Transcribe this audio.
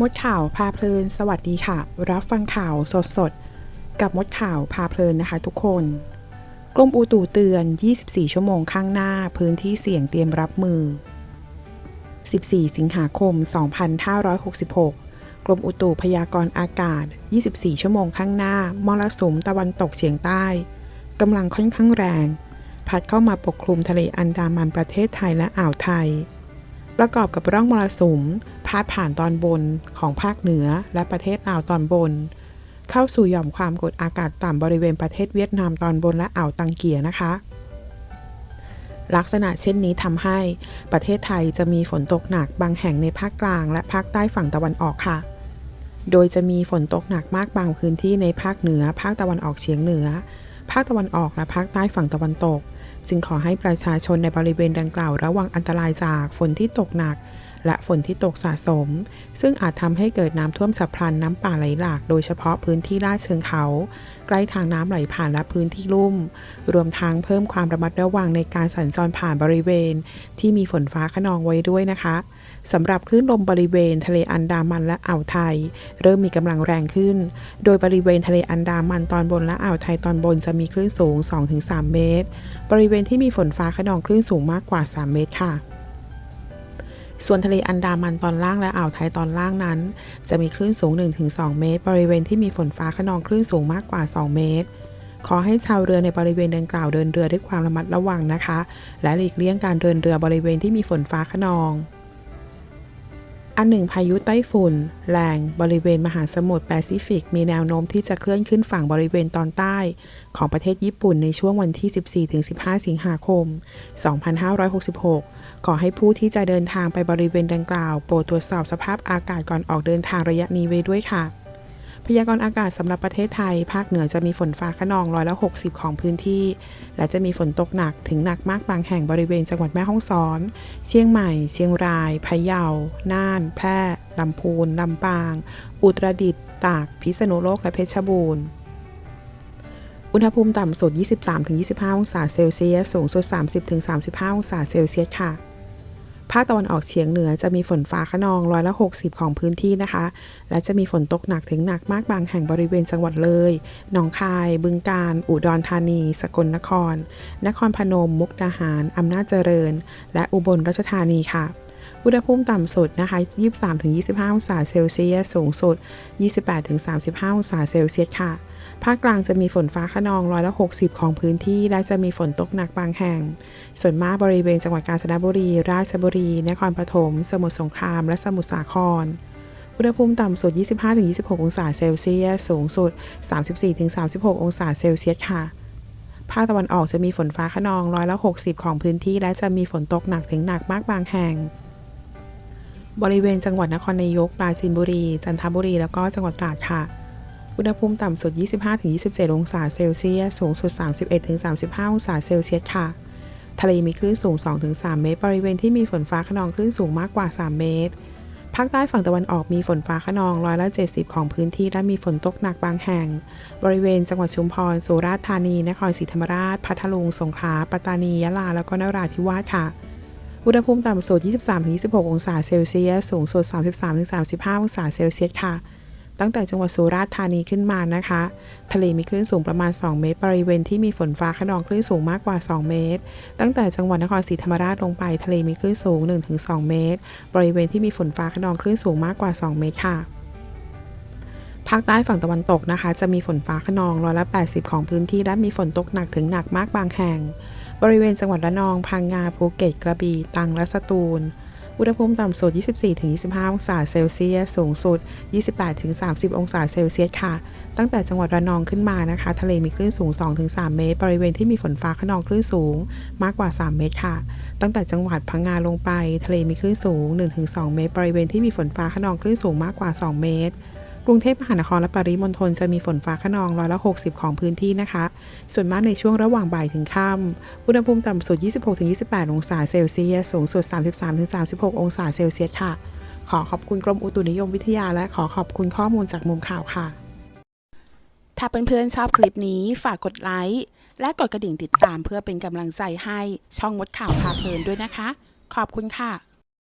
มดข่าวพาเพลิน สวัสดีค่ะ รับฟังข่าวสดๆกับมดข่าวพาเพลินนะคะทุกคน กรมอุตุเตือน 24 ชั่วโมงข้างหน้าพื้นที่เสี่ยงเตรียมรับมือ 14 สิงหาคม 2566 กรมอุตุพยากรณ์อากาศ 24 ชั่วโมงข้างหน้ามรสุมตะวันตกเฉียงใต้กำลังค่อนข้างแรง พัดเข้ามาปกคลุมทะเลอันดามันประเทศไทยและอ่าวไทย ประกอบกับร่องมรสุมพาดผ่านตอนบนของภาคเหนือและประเทศอ่าวตอนบน เข้าสู่หย่อมความกดอากาศต่ำบริเวณประเทศเวียดนามตอนบนและอ่าวตังเกียนะคะ ลักษณะเช่นนี้ทำให้ประเทศไทยจะมีฝนตกหนักบางแห่งในภาคกลาง และภาคใต้ฝั่งตะวันออกค่ะ โดยจะมีฝนตกหนักมากบางพื้นที่ในภาคเหนือ ภาคตะวันออกเฉียงเหนือ ภาคตะวันออกและภาคใต้ฝั่งตะวันตก จึงขอให้ประชาชนในบริเวณดังกล่าวระวังอันตรายจากฝนที่ตกหนัก และฝนที่ตกสะสม ซึ่งอาจทำให้เกิดน้ำท่วมฉับพลันน้ำป่าไหลหลาก โดยเฉพาะพื้นที่ลาดเชิงเขา ใกล้ทางน้ำไหลผ่านและพื้นที่ลุ่ม รวมทั้งเพิ่มความระมัดระวังในการสัญจรผ่านบริเวณ ที่มีฝนฟ้าขนองไว้ด้วยนะคะสำหรับคลื่นลมบริเวณทะเลอันดามันและอ่าวไทย เริ่มมีกำลังแรงขึ้น โดยบริเวณทะเลอันดามันตอนบนและอ่าวไทยตอนบนจะมีคลื่นสูง 2-3 เมตร บริเวณที่มีฝนฟ้าขนองคลื่นสูงมากกว่า 3 เมตรค่ะ ส่วนทะเลอันดามันตอนล่างและอ่าวไทยตอนล่างนั้น จะมีคลื่นสูง 1-2 เมตร บริเวณที่มีฝนฟ้าขนองคลื่นสูงมากกว่า 2 เมตร ขอให้ชาวเรือในบริเวณดังกล่าวเดินเรือด้วยความระมัดระวังนะคะ และหลีกเลี่ยงการเดินเรือบริเวณที่มีฝนฟ้าขนอง อันหนึ่งพายุไต้ฝุ่น แรงบริเวณมหาสมุทรแปซิฟิก มีแนวโน้มที่จะเคลื่อนขึ้นฝั่งบริเวณตอนใต้ ของประเทศญี่ปุ่นในช่วงวันที่ 14-15 สิงหาคม 2566 ขอให้ผู้ที่จะเดินทางไปบริเวณดังกล่าว โปรดตรวจสอบสภาพอากาศก่อนออกเดินทางระยะนี้ไว้ด้วยค่ะ พยากรณ์อากาศสำหรับประเทศไทย ภาคเหนือจะมีฝนฟ้าขนองร้อยละ60 ของพื้นที่ และจะมีฝนตกหนักถึงหนักมากบางแห่งบริเวณจังหวัดแม่ฮ่องสอน เชียงใหม่ เชียงราย พะเยา น่าน แพร่ลำพูน ลำปาง อุตรดิตถ์ ตาก พิษณุโลก และเพชรบูรณ์อุณหภูมิต่ำสุด 23-25 องศาเซลเซียส สูงสุด 30-35 องศาเซลเซียสค่ะ ภาคตะวันออกเฉียงเหนือจะมีฝนฟ้าขนองร้อยละ 60 ของพื้นที่นะคะ และจะมีฝนตกหนักถึงหนักมากบางแห่งบริเวณจังหวัดเลย หนองคาย บึงกาฬ อุดรธานี สกลนคร นครพนม มุกดาหาร อำนาจเจริญ และอุบลราชธานีค่ะ อุณหภูมิต่ำสุดนะคะ 23-25 องศาเซลเซียส สูงสุด 28-35 องศาเซลเซียสค่ะ ภาคกลางจะมีฝนฟ้าขนองร้อยละ60 ของพื้นที่ และจะมีฝนตกหนักบางแห่ง ส่วนมากบริเวณจังหวัดกาญจนบุรี ราชบุรี นครปฐม สมุทรสงคราม และสมุทรสาคร อุณหภูมิต่ำสุด 25-26 องศาเซลเซียส สูงสุด 34-36 องศาเซลเซียสค่ะภาคตะวันออกจะมีฝนฟ้าขนองร้อยละ 60 ของพื้นที่ และจะมีฝนตกหนักถึงหนักมากบางแห่ง บริเวณจังหวัดนครนายก ปราจีนบุรี จันทบุรี แล้วก็จังหวัดตราดค่ะ อุณหภูมิต่ำสุด 25-27 องศาเซลเซียส สูงสุด 31-35 องศาเซลเซียสค่ะ ทะเลมีคลื่นสูง 2-3 เมตร บริเวณที่มีฝนฟ้าขนองคลื่นสูงมากกว่า 3 เมตร ภาคใต้ฝั่งตะวันออกมีฝนฟ้าขนองร้อยละ70 ของพื้นที่และมีฝนตกหนักบางแห่ง บริเวณจังหวัดชุมพร สุราษฎร์ธานี นครศรีธรรมราช พัทลุง สงขลา ปัตตานี ยะลา แล้วก็นราธิวาสค่ะ อุณหภูมิต่ำสุด 23-26 องศาเซลเซียส สูงสุด 33-35 องศาเซลเซียสค่ะ ตั้งแต่จังหวัดสุราษฎร์ธานีขึ้นมานะคะ ทะเลมีคลื่นสูงประมาณ 2 เมตร บริเวณที่มีฝนฟ้าขนองคลื่นสูงมากกว่า 2 เมตร ตั้งแต่จังหวัดนครศรีธรรมราชลงไป ทะเลมีคลื่นสูง 1-2 เมตร บริเวณที่มีฝนฟ้าขนองคลื่นสูงมากกว่า 2 เมตรค่ะภาคใต้ฝั่งตะวันตกนะคะ จะมีฝนฟ้าขนองร้อยละ 80 ของพื้นที่และมีฝนตกหนักถึงหนักมากบางแห่ง บริเวณจังหวัดระนอง พังงา ภูเก็ต กระบี่ ตรัง และสตูล อุณหภูมิต่ำสุด 24-25 องศาเซลเซียส สูงสุด 28-30 องศาเซลเซียสค่ะ ตั้งแต่จังหวัดระนองขึ้นมานะคะ ทะเลมีคลื่นสูง 2-3 เมตร บริเวณที่มีฝนฟ้าขนองคลื่นสูงมากกว่า 3 เมตรค่ะ ตั้งแต่จังหวัดพังงาลงไป ทะเลมีคลื่นสูง 1-2 เมตร บริเวณที่มีฝนฟ้าขนองคลื่นสูงมากกว่า 2 เมตร กรุงเทพมหานครและปริมณฑลจะมีฝนฟ้าขนองร้อยละ 60 ของพื้นที่นะคะ ส่วนมากในช่วงระหว่างบ่ายถึงค่ำอุณหภูมิต่ำสุด 26-28 องศาเซลเซียส สูงสุด 33-36 องศาเซลเซียสค่ะ ขอขอบคุณกรมอุตุนิยมวิทยาและขอขอบคุณข้อมูลจากมุมข่าวค่ะ ถ้าเพื่อนๆชอบคลิปนี้ฝากกดไลค์และกดกระดิ่งติดตามเพื่อเป็นกำลังใจให้ช่องมดข่าวพาเพลินด้วยนะคะ ขอบคุณค่ะ